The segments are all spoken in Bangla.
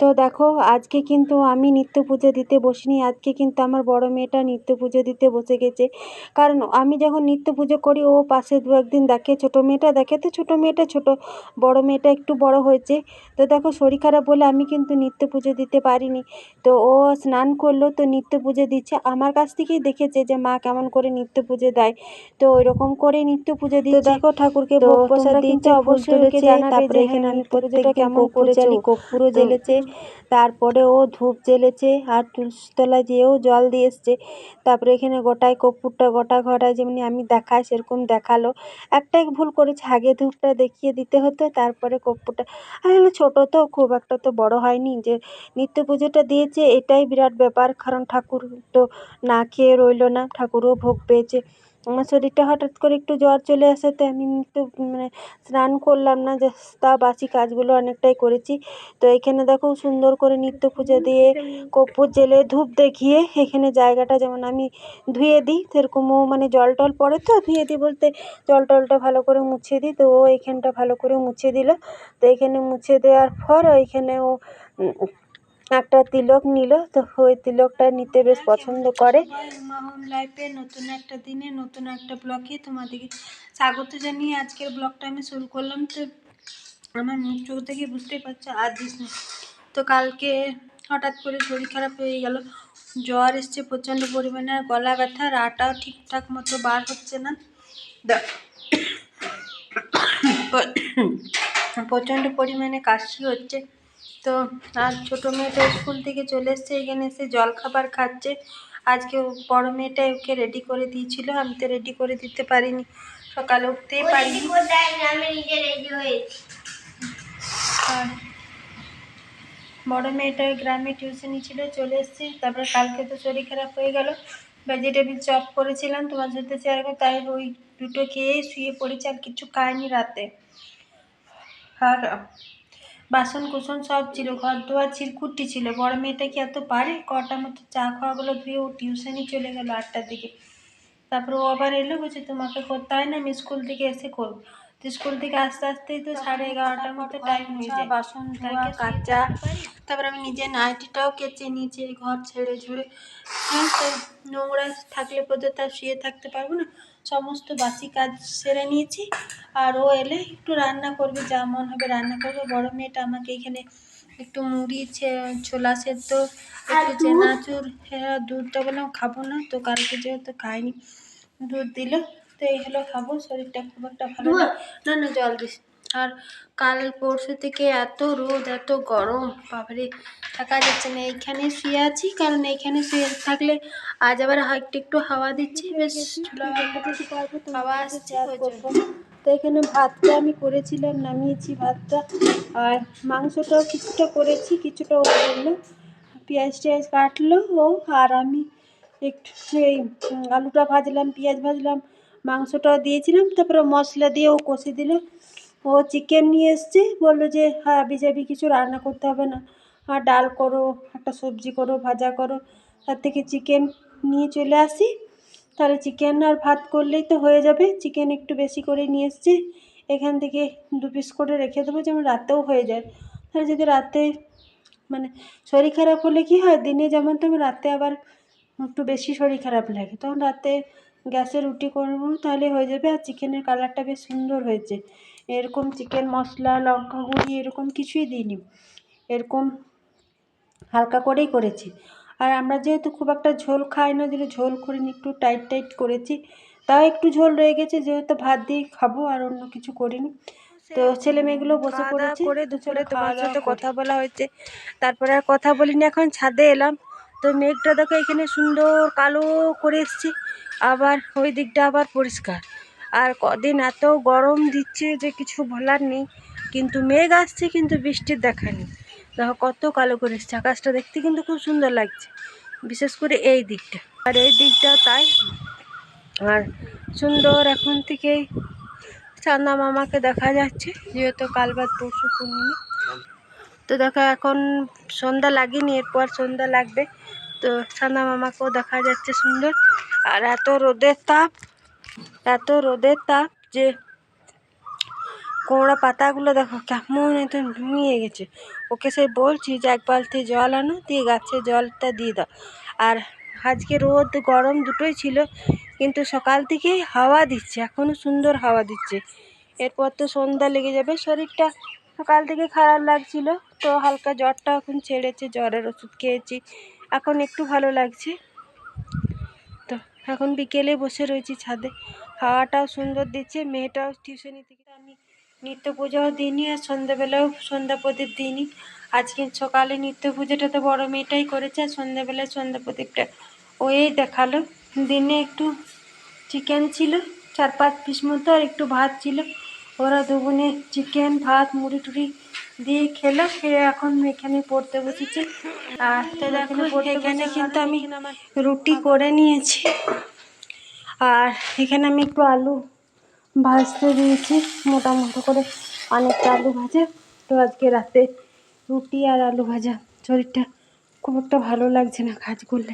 তো দেখো আজকে কিন্তু আমি নিত্য পুজো দিতে বসিনি। আজকে কিন্তু আমার বড় মেয়েটা নিত্য পুজো দিতে বসে গেছে। কারণ আমি যখন নিত্য পুজো করি ও পাশে দু একদিন দেখে ছোটো মেয়েটা দেখে তো ছোটো মেয়েটা ছোটো বড় মেয়েটা একটু বড় হয়েছে। তো দেখো শরীর খারাপ বলে আমি কিন্তু নিত্য পুজো দিতে পারিনি। তো ও স্নান করল তো নিত্য পুজো দিচ্ছে। আমার কাছ থেকেই দেখেছে যে মা কেমন করে নিত্য পুজো দেয়। তো ওইরকম করে নিত্য পুজো দিয়ে দেখো ঠাকুরকে ভোগ প্রসাদ দিচ্ছে অবশ্যই তারপরে এখানে আমি কেমন করেছি জ্বালি, কর্পূরও জ্বেলেছে। তারপরে ও ধূপ জ্বেলেছে আর তুলসীতলায় যেয়েও জল দিয়ে এসছে। তারপরে এখানে গোটায় কর্পূরটা, গোটা ঘটায় যেমনি আমি দেখাই, সেরকম দেখাল। একটাই ভুল করেছে, আগে ধূপটা দেখিয়ে দিতে হতো, তারপরে কর্পূরটা। আসলে ছোটো তো, খুব একটা তো বড় হয়নি। যে নিত্য পুজোটা দিয়েছে, এটাই বিরাট ব্যাপার। কারণ ঠাকুর তো না খেয়ে রইল না, ঠাকুরও ভোগ পেয়েছে। শরীরটা হঠাৎ করে একটু জ্বর চলে আসাতে আমি নিত্য মানে স্নান করলাম না যে তা বাসি কাজগুলো অনেকটাই করেছি। তো এখানে দেখো সুন্দর করে নিত্য পুজো দিয়ে কর্পূর জেলে ধূপ দেখিয়ে এখানে জায়গাটা যেমন আমি ধুয়ে দিই, সেরকমও মানে জল টল পড়ে তো, ধুয়ে দিই বলতে জল টলটা ভালো করে মুছে দিই। তো ও এইখানটা ভালো করে মুছে দিল। তো এখানে মুছে দেওয়ার পর ওইখানে ও একটা তিলক নিল, তো ওই তিলকটা নিতে বেশ পছন্দ করে। লাইফে নতুন একটা দিনে নতুন একটা ব্লগে তোমাদেরকে স্বাগত জানিয়ে আজকের ব্লগটা আমি শুরু করলাম। তো আমার মুখ চোখ থেকে বুঝতেই পারছ, আর দিস না। তো কালকে হঠাৎ করে শরীর খারাপ হয়ে গেল, জ্বর এসছে প্রচণ্ড পরিমাণে, আর গলা ব্যথা রাটাও ঠিকঠাক মতো বার হচ্ছে না। প্রচণ্ড পরিমাণে কাশি হচ্ছে। তো আর ছোটো মেয়েটা স্কুল থেকে চলে এসছে এখানে এসে জল খাবার খাচ্ছে। আজকে ও বড় মেয়েটা ওকে রেডি করে দিয়েছিল আমি তো রেডি করে দিতে পারিনি। সকালে উঠতেই পারিনি। বড় মেয়েটা গ্রামে টিউশনি ছিল চলে এসছে। তারপরে কালকে তো শরীর খারাপ হয়ে গেল। ভেজিটেবিল চপ করেছিলাম তোমার সাথে শেয়ার করে তাই ওই দুটো খেয়েই শুয়ে পড়েছি আর কিছু খাইনি রাতে। আর বাসন কুসন সব ছিল ঘর দোয়ার চিরকুটি ছিল। বড় মেয়েটা কি এত পারে? কটা মতো চা খাওয়াগুলো ধুয়ে ও টিউশনই চলে গেল আটটার দিকে। তারপরে ও আবার এলো বলছে তোমাকে করতে হয় না আমি স্কুল থেকে এসে করব। তো স্কুল থেকে আস্তে আস্তেই তো সাড়ে এগারোটার মতো টাইম হয়ে যায়। বাসন ধোয়া কাচা। তারপর আমি নিজে নাইটিটাও কেচে নিয়েছি এই ঘর ছেড়ে ঝুড়ে। নোংরা থাকলে পর্যন্ত আর শুয়ে থাকতে পারব না। সমস্ত বাসি কাজ সেরে নিয়েছি। আর ও এলে একটু রান্না করবে যা মন হবে রান্না করবে। বড় মেয়েটা আমাকে এখানে একটু মুড়ি ছোলা সেদ্ধ একটু চেনাচুর হ্যাঁ দুধটা বললাম খাব না তো কালকে যেহেতু খাইনি দুধ দিল তো এই হলো খাব শরীরটা খুব একটা ভালো না না না জল দিস। আর কাল পরশু থেকে এত রোদ এত গরম বাবারে থাকা যাচ্ছে না। এইখানে শুয়ে আছি কারণ এইখানে শুয়ে থাকলে আজ আবার একটু একটু হাওয়া দিচ্ছে। বেশ হাওয়া আসছে তো এখানে ভাতটা আমি করেছিলাম নামিয়েছি ভাতটা। আর মাংসটাও কিছুটা করেছি কিছুটা ও করল। পেঁয়াজ টেয়াজ কাটলো ও আর আমি একটু এই উম, আলুটা ভাজলাম পেঁয়াজ ভাজলাম মাংসটাও দিয়েছিলাম তারপরে মশলা দিয়ে ও কষে দিল। ও চিকেন নিয়ে এসছে, বলল যে হ্যাঁ আবি যাবি কিছু রান্না করতে হবে না। আর ডাল করো, একটা সবজি করো, ভাজা করো। তার থেকে চিকেন নিয়ে চলে আসি। তাহলে চিকেন আর ভাত করলেই তো হয়ে যাবে। চিকেন একটু বেশি করে নিয়ে এসছে। এখান থেকে দু পিস করে রেখে দেবো, যেমন রাতেও হয়ে যায়। তাহলে যদি রাতে মানে শরীর খারাপ হলে কি হয়? দিনে যেমন তেমন রাতে আবার একটু বেশি শরীর খারাপ লাগে। তখন রাতে গ্যাসে রুটি করব, তাহলে হয়ে যাবে। আর চিকেনের কালারটা বেশ সুন্দর হয়েছে। এরকম চিকেন মশলা লঙ্কা গুঁড়ি এরকম কিছুই দিইনি। এরকম হালকা করেই করেছি। আর আমরা যেহেতু খুব একটা ঝোল খাই না যেটা ঝোল করিনি একটু টাইট টাইট করেছি। তাও একটু ঝোল রয়ে গেছে যেহেতু ভাত দিয়ে খাব আর অন্য কিছু করিনি। তো ছেলে মেয়েগুলো বসে পড়েছে করে দুপুরে তোমার সাথে কথা বলা হয়েছে। তারপরে আর কথা বলিনি এখন ছাদে এলাম। তো মেঘটা দেখো এখানে সুন্দর কালো করে এসছে। আবার ওই দিকটা আবার পরিষ্কার। আর কদিন এত গরম দিচ্ছে যে কিছু বলার নেই। কিন্তু মেঘ আসছে, কিন্তু বৃষ্টির দেখা নেই। দেখো কত কালো করে এসছে। আকাশটা দেখতে কিন্তু খুব সুন্দর লাগছে, বিশেষ করে এই দিকটা। আর এই দিকটা তাই। আর সুন্দর এখন থেকেই চান্দা মামাকে দেখা যাচ্ছে, যেহেতু কাল বাদ পরশু পূর্ণিমা। তো দেখো এখন সন্ধ্যা লাগেনি, এরপর সন্ধ্যা লাগবে। তো চান্দা মামাকেও দেখা যাচ্ছে সুন্দর। আর এত রোদের তাপ। এত রোদের তাপ যে কোমড়া পাতাগুলো দেখো কেমন একদম নুয়ে গেছে। ওকে সে বলছি যে, এক বালতি জল আনো, দিয়ে গাছে জলটা দিয়ে দাও। আর আজকে রোদ গরম দুটোই ছিল, কিন্তু সকাল থেকেই হাওয়া দিচ্ছে এখনও সুন্দর হাওয়া দিচ্ছে। এরপর তো সন্ধ্যা লেগে যাবে, শরীরটা সকাল থেকে খারাপ লাগছিল, তো হালকা জ্বরটা এখন ছেড়েছে, জ্বরের ওষুধ খেয়েছি, এখন একটু ভালো লাগছে। এখন বিকেলে বসে রয়েছি ছাদে। হাওয়াটাও সুন্দর দিচ্ছে, মেয়েটাও টিউশনি থেকে আমি নিত্য পুজোও দিইনি আর সন্ধ্যাবেলাও সন্ধ্যা প্রদীপ দিইনি। আজকে সকালে নিত্য পুজোটা তো বড় মেয়েটাই করেছে আর সন্ধ্যাবেলায় সন্ধ্যা প্রদীপটা ওই দেখাল। দিনে একটু চিকেন ছিল, চার পাঁচ পিস মতো আর একটু ভাত ছিল। ওরা দুগুনে চিকেন ভাত, মুড়ি টুড়ি দিয়ে খেলো খেয়ে এখন এখানে পড়তে বসেছি। আর তো দেখো এখানে কিন্তু আমি রুটি করে নিয়েছি। আর এখানে আমি একটু আলু ভাজতে দিয়েছি মোটা মোটা করে অনেকটা আলু ভাজা। তো আজকে রাতে রুটি আর আলু ভাজা। শরীরটা খুব একটা ভালো লাগছে না কাজ করলে।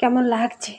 কেমন লাগছে?